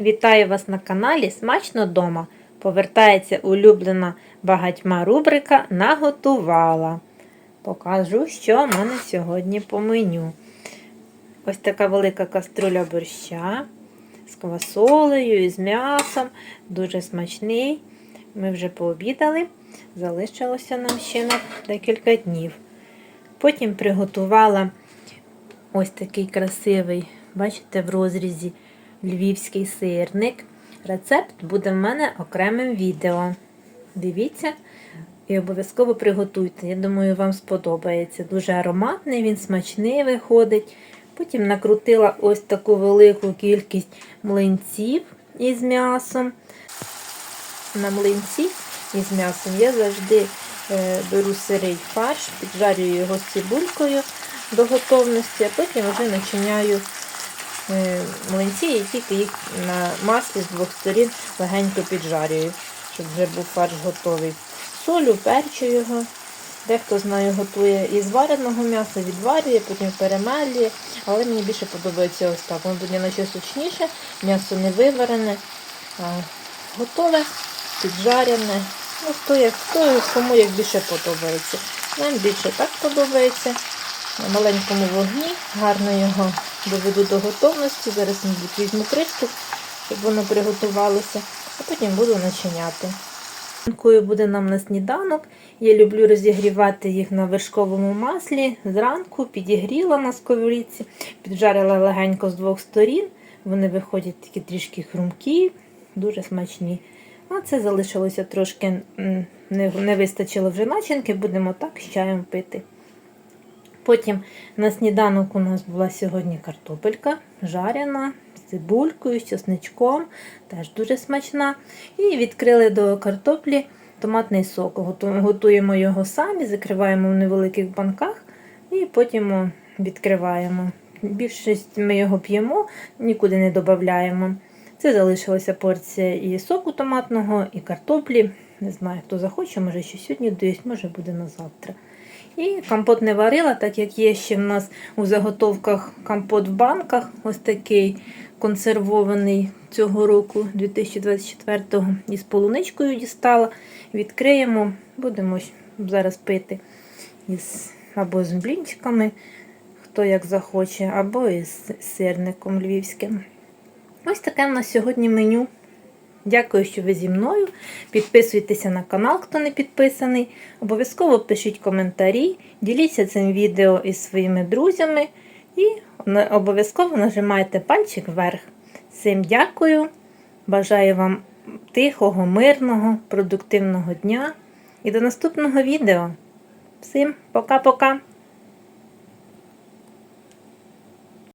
Вітаю вас на каналі Смачно дома. Повертається улюблена багатьма рубрика Наготувала. Покажу, що в мене сьогодні по меню. Ось така велика каструля борща з квасолею і з м'ясом. Дуже смачний. Ми вже пообідали. Залишилося нам ще на декілька днів. Потім приготувала ось такий красивий, бачите, в розрізі львівський сирник. Рецепт буде в мене окремим відео. Дивіться і обов'язково приготуйте. Я думаю, вам сподобається. Дуже ароматний, він смачний виходить. Потім накрутила ось таку велику кількість млинців із м'ясом. На млинці із м'ясом я завжди е, беру сирий фарш, піджарюю його з цибулькою до готовності, а потім вже начиняю млинці і тільки їх на маслі з двох сторін легенько піджарюю, щоб вже був фарш готовий. Солю, перчу його. Дехто знаю, готує із вареного м'яса, відварює, потім перемелює. Але мені більше подобається ось так. Воно буде наче сочніше, м'ясо не виварене, а готове, піджарене. Ну, хто як хто, кому як більше подобається. Нам більше так подобається. На маленькому вогні, гарно його доведу до готовності. Зараз, візьму кришку, щоб воно приготувалося, а потім буду начиняти. Ранкою буде нам на сніданок. Я люблю розігрівати їх на вершковому маслі. Зранку підігріла на сковорідці, піджарила легенько з двох сторін. Вони виходять такі трішки хрумкі, дуже смачні. А це залишилося трошки, не вистачило вже начинки, будемо так з чаєм пити. Потім на сніданок у нас була сьогодні картопелька жарена з цибулькою, з чесничком, теж дуже смачна. І відкрили до картоплі томатний сок. Готуємо його самі, закриваємо в невеликих банках і потім відкриваємо. Більшість ми його п'ємо, нікуди не додаємо. Це залишилася порція і соку томатного, і картоплі. Не знаю, хто захоче, може ще сьогодні доїсть, може буде на завтра. І компот не варила, так як є ще в нас у заготовках компот в банках, ось такий консервований цього року, 2024-го, із полуничкою дістала. Відкриємо, будемо зараз пити із, або з блінчиками, хто як захоче, або із сирником львівським. Ось таке в нас сьогодні меню. Дякую, що ви зі мною. Підписуйтеся на канал, хто не підписаний. Обов'язково пишіть коментарі, діліться цим відео із своїми друзями і обов'язково нажимайте пальчик вверх. Всім дякую. Бажаю вам тихого, мирного, продуктивного дня і до наступного відео. Всім пока-пока!